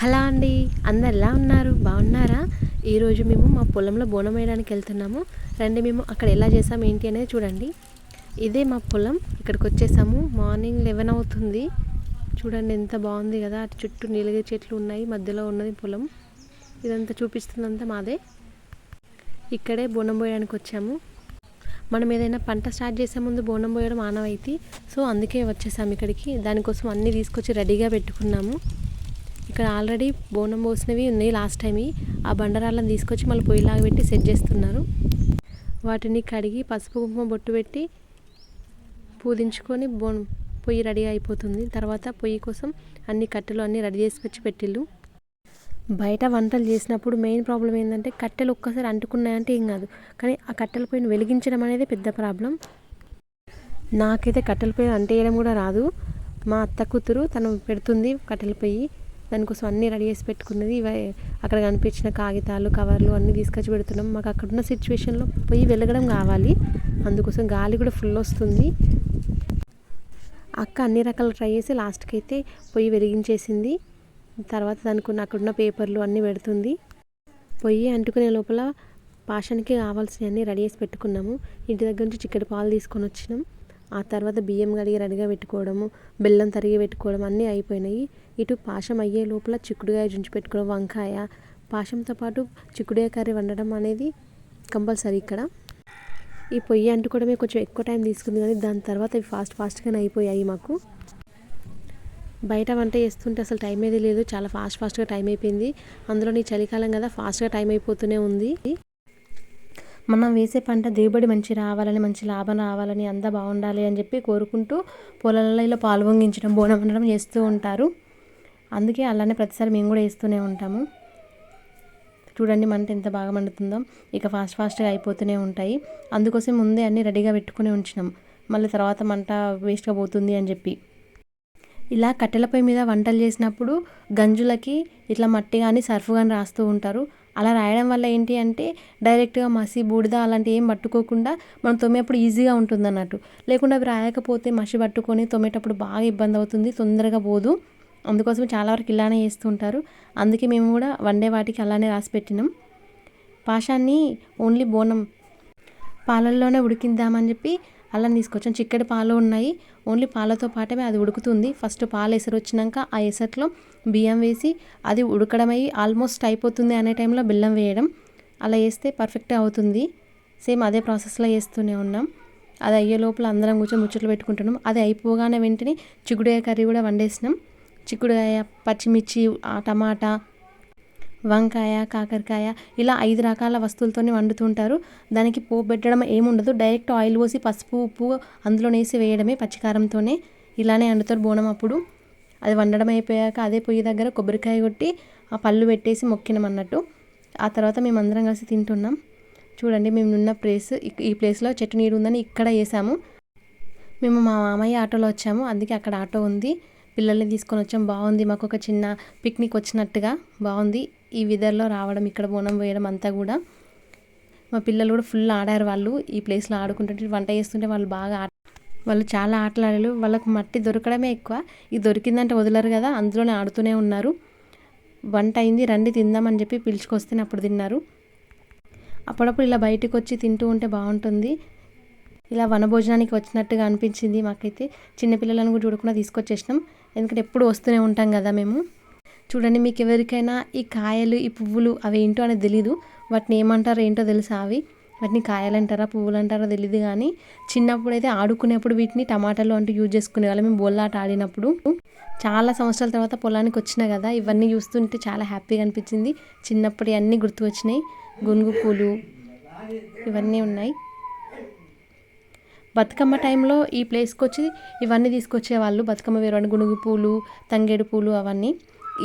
Hello అండి అందరు ఎలా ఉన్నారు? బాగున్నారా? ఈరోజు మేము మా పొలంలో బోనం వేయడానికి వెళ్తున్నాము. రండి మేము అక్కడ ఎలా చేసాము ఏంటి అనేది చూడండి. ఇదే మా పొలం ఇక్కడికి వచ్చేసాము. మార్నింగ్ లెవెన్ అవుతుంది. చూడండి ఎంత బాగుంది కదా. అటు చుట్టూ నీలగిరి చెట్లు ఉన్నాయి మధ్యలో ఉన్నది పొలం. ఇదంతా చూపిస్తుందంతా మాదే. ఇక్కడే బోనం పోయడానికి వచ్చాము. మనం ఏదైనా పంట స్టార్ట్ చేసే ముందు బోనం పోయడం ఆనవాయితీ సో అందుకే వచ్చేసాము ఇక్కడికి. దానికోసం అన్నీ తీసుకొచ్చి రెడీగా పెట్టుకున్నాము. ఇక్కడ ఆల్రెడీ బోనం పోసినవి ఉన్నాయి లాస్ట్ టైం ఆ బండరాళ్ళని తీసుకొచ్చి మళ్ళీ పొయ్యిలాగా పెట్టి సెట్ చేస్తున్నారు. వాటిని కడిగి పసుపు కుంకుమ బొట్టు పెట్టి పూజించుకొని బోనం పొయ్యి రెడీ అయిపోతుంది. తర్వాత పొయ్యి కోసం అన్ని కట్టెలు అన్నీ రెడీ చేసి వచ్చి పెట్టిళ్ళు. బయట వంటలు చేసినప్పుడు మెయిన్ ప్రాబ్లం ఏంటంటే కట్టెలు ఒక్కసారి అంటుకున్నాయంటే ఏం కాదు. కానీ ఆ కట్టెల పొయ్యిని వెలిగించడం అనేది పెద్ద ప్రాబ్లం నాకైతే కట్టెల పొయ్యి అంటేయడం కూడా రాదు. మా అత్త కూతురు తను పెడుతుంది కట్టెల పొయ్యి. దానికోసం అన్నీ రెడీ చేసి పెట్టుకున్నది. ఇవి అక్కడ కనిపించిన కాగితాలు కవర్లు అన్నీ తీసుకొచ్చి పెడుతున్నాం. మాకు అక్కడున్న సిచ్యువేషన్లో పొయ్యి వెలగడం కావాలి. అందుకోసం గాలి కూడా ఫుల్ వస్తుంది. అక్క అన్ని రకాలు ట్రై చేసి లాస్ట్కి అయితే పొయ్యి వెలిగించేసింది. తర్వాత దానికి అక్కడున్న పేపర్లు అన్నీ పెడుతుంది. పొయ్యి అంటుకునే లోపల పాషానికి కావాల్సినవన్నీ రెడీ చేసి పెట్టుకున్నాము. ఇంటి దగ్గర నుంచి చిక్కటి పాలు తీసుకొని వచ్చినాం. ఆ తర్వాత బియ్యం కడిగి రెడీగా పెట్టుకోవడము బెల్లం తరిగి పెట్టుకోవడం అన్నీ అయిపోయినాయి. ఇటు పాశం అయ్యే లోపల చిక్కుడుగాయ జుంచి పెట్టుకోవడం వంకాయ. పాశంతో పాటు చిక్కుడుకాయ కర్రీ వండడం అనేది కంపల్సరీ ఇక్కడ. ఈ పొయ్యి అంటుకోవడమే కొంచెం ఎక్కువ టైం తీసుకుంది కానీ దాని తర్వాత ఇవి ఫాస్ట్ ఫాస్ట్గానే అయిపోయాయి మాకు. బయట వంట చేస్తుంటే అసలు టైం ఏది లేదు. చాలా ఫాస్ట్ ఫాస్ట్గా టైం అయిపోయింది. అందులో నీ చలికాలం కదా ఫాస్ట్గా టైం అయిపోతూనే ఉంది. మనం వేసే పంట దిగుబడి మంచి రావాలని మంచి లాభం రావాలని అంతా బాగుండాలి అని చెప్పి కోరుకుంటూ పొలాలలో ఇలా పాల్గొంగించడం బోనం వండడం చేస్తూ ఉంటారు. అందుకే అలానే ప్రతిసారి మేము కూడా వేస్తూనే ఉంటాము. చూడండి మంట ఎంత బాగా మండుతుందో. ఇక ఫాస్ట్ ఫాస్ట్గా అయిపోతూనే ఉంటాయి. అందుకోసం ముందే అన్నీ రెడీగా పెట్టుకుని ఉంచినాం. మళ్ళీ తర్వాత మంట వేస్ట్గా పోతుంది అని చెప్పి. ఇలా కట్టెలపై మీద వంటలు చేసినప్పుడు గంజులకి ఇట్లా మట్టి కానీ సర్ఫ్ కానీ రాస్తూ ఉంటారు. అలా రాయడం వల్ల ఏంటి అంటే డైరెక్ట్గా మసి బూడిద అలాంటివి ఏం పట్టుకోకుండా మనం తొమ్మేప్పుడు ఈజీగా ఉంటుంది అన్నట్టు లేకుండా అవి రాయకపోతే మసి పట్టుకొని తొమ్మేటప్పుడు బాగా ఇబ్బంది అవుతుంది తొందరగా పోదు. అందుకోసం చాలా వరకు ఇలానే చేస్తుంటారు. అందుకే మేము కూడా వండే వాటికి అలానే రాసి పెట్టినాం. పాషాన్ని ఓన్లీ బోనం పాలల్లోనే ఉడికిద్దామని చెప్పి అల్లం తీసుకొచ్చాం. చిక్కటి పాలు ఉన్నాయి. ఓన్లీ పాలతో పాటే అది ఉడుకుతుంది. ఫస్ట్ పాలు ఎసరు వచ్చినాక ఆ ఎసట్లో బియ్యం వేసి అది ఉడకడం అయ్యి ఆల్మోస్ట్ అయిపోతుంది అనే టైంలో బెల్లం వేయడం. అలా వేస్తే పర్ఫెక్ట్ అవుతుంది. సేమ్ అదే ప్రాసెస్లో వేస్తూనే ఉన్నాం. అది అయ్యే లోపల అందరం కూర్చొని ముచ్చట్లు పెట్టుకుంటున్నాం. అది అయిపోగానే వెంటనే చిక్కుడుకాయ కర్రీ కూడా వండేసినాం. చిక్కుడుకాయ పచ్చిమిర్చి టమాటా వంకాయ కాకరకాయ ఇలా ఐదు రకాల వస్తువులతోనే వండుతుంటారు. దానికి పోపు పెట్టడం ఏముండదు. డైరెక్ట్ ఆయిల్ పోసి పసుపు ఉప్పు అందులో వేసి వేయడమే పచ్చికారంతోనే ఇలానే వండుతారు బోనం అప్పుడు. అది వండడం అయిపోయాక అదే పొయ్యి దగ్గర కొబ్బరికాయ కొట్టి ఆ పళ్ళు పెట్టేసి మొక్కినాం అన్నట్టు. ఆ తర్వాత మేము అందరం కలిసి తింటున్నాం. చూడండి మేము ఉన్న ప్లేస్ ఈ ప్లేస్లో చెట్టు నీరు ఉందని ఇక్కడ వేసాము. మేము మా మామయ్య ఆటోలో వచ్చాము. అందుకే అక్కడ ఆటో ఉంది. పిల్లల్ని తీసుకొని వచ్చాం. బాగుంది. మాకు ఒక చిన్న పిక్నిక్ వచ్చినట్టుగా బాగుంది. ఈ విధంలో రావడం ఇక్కడ బోనం వేయడం అంతా కూడా మా పిల్లలు కూడా ఫుల్ ఆడారు వాళ్ళు. ఈ ప్లేస్లో ఆడుకుంటుంటే వంట చేస్తుంటే వాళ్ళు బాగా ఆట వాళ్ళు చాలా ఆటలు ఆడారు. వాళ్ళకు మట్టి దొరకడమే ఎక్కువ. ఇది దొరికిందంటే వదలరు కదా అందులోనే ఆడుతూనే ఉన్నారు. వంట అయింది రండి తిందామని చెప్పి పిలుచుకొస్తేనే అప్పుడు తిన్నారు. అప్పుడప్పుడు ఇలా బయటకు వచ్చి తింటూ ఉంటే బాగుంటుంది. ఇలా వనభోజనానికి వచ్చినట్టుగా అనిపించింది మాకైతే. చిన్నపిల్లలను కూడా చూడకుండా తీసుకొచ్చేసినాం. ఎందుకంటే ఎప్పుడు వస్తూనే ఉంటాం కదా మేము. చూడండి మీకు ఎవరికైనా ఈ కాయలు ఈ పువ్వులు అవి ఏంటో అనేది తెలీదు. వాటిని ఏమంటారో ఏంటో తెలుసా అవి? వాటిని కాయలు అంటారా పువ్వులు అంటారా తెలియదు కానీ చిన్నప్పుడు అయితే ఆడుకునేప్పుడు వీటిని టమాటాలు అంటూ యూజ్ చేసుకునే వాళ్ళం మేము బోల్లాట ఆడినప్పుడు. చాలా సంవత్సరాల తర్వాత పొలానికి వచ్చిన కదా ఇవన్నీ చూస్తుంటే చాలా హ్యాపీగా అనిపించింది. చిన్నప్పుడు అన్నీ గుర్తు వచ్చినాయి గునుగు పూలు ఇవన్నీ ఉన్నాయి. బతుకమ్మ టైంలో ఈ ప్లేస్కి వచ్చి ఇవన్నీ తీసుకొచ్చేవాళ్ళు. బతుకమ్మ వేరు గునుగు పూలు తంగేడు పూలు అవన్నీ.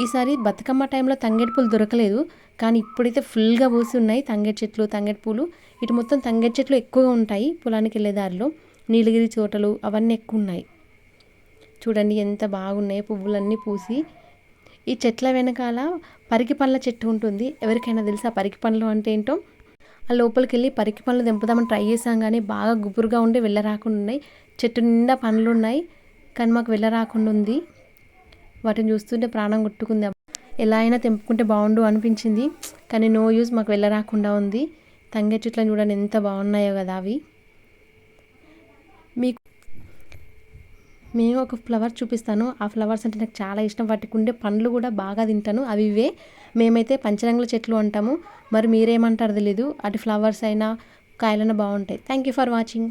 ఈసారి బతుకమ్మ టైంలో తంగేడు పూలు దొరకలేదు కానీ ఇప్పుడైతే ఫుల్గా పూసి ఉన్నాయి. తంగేడు చెట్లు తంగేడు పూలు. ఇటు మొత్తం తంగేడు చెట్లు ఎక్కువగా ఉంటాయి పొలానికి వెళ్ళే దారిలో. నీలగిరి చోటలు అవన్నీ ఎక్కువ ఉన్నాయి. చూడండి ఎంత బాగున్నాయి పువ్వులన్నీ పూసి. ఈ చెట్ల వెనకాల పరికి పండ్ల చెట్టు ఉంటుంది. ఎవరికైనా తెలుసా పరికి పండ్లు అంటే ఏంటో? ఆ లోపలికి వెళ్ళి పరికి పండ్లు దింపుదామని ట్రై చేసాం కానీ బాగా గుబురుగా ఉండి వెళ్ళరాకుండా ఉన్నాయి. చెట్టు నిండా పండ్లు ఉన్నాయి కానీ మాకు వెళ్ళరాకుండా ఉంది. వాటిని చూస్తుంటే ప్రాణం కొట్టుకుంది. ఎలా అయినా తెంపుకుంటే బాగుండు అనిపించింది. కానీ నో యూజ్ మాకు వెళ్ళరాకుండా ఉంది. తంగే చెట్లను చూడండి ఎంత బాగున్నాయో కదా అవి. మీకు మేము ఒక ఫ్లవర్ చూపిస్తాను. ఆ ఫ్లవర్స్ అంటే నాకు చాలా ఇష్టం. వాటికి ఉండే పండ్లు కూడా బాగా తింటాను. అవి ఇవే. మేమైతే పంచరంగుల చెట్లు అంటాము. మరి మీరేమంటారు తెలీదు. అటు ఫ్లవర్స్ అయినా కాయలైనా బాగుంటాయి. Thank you for watching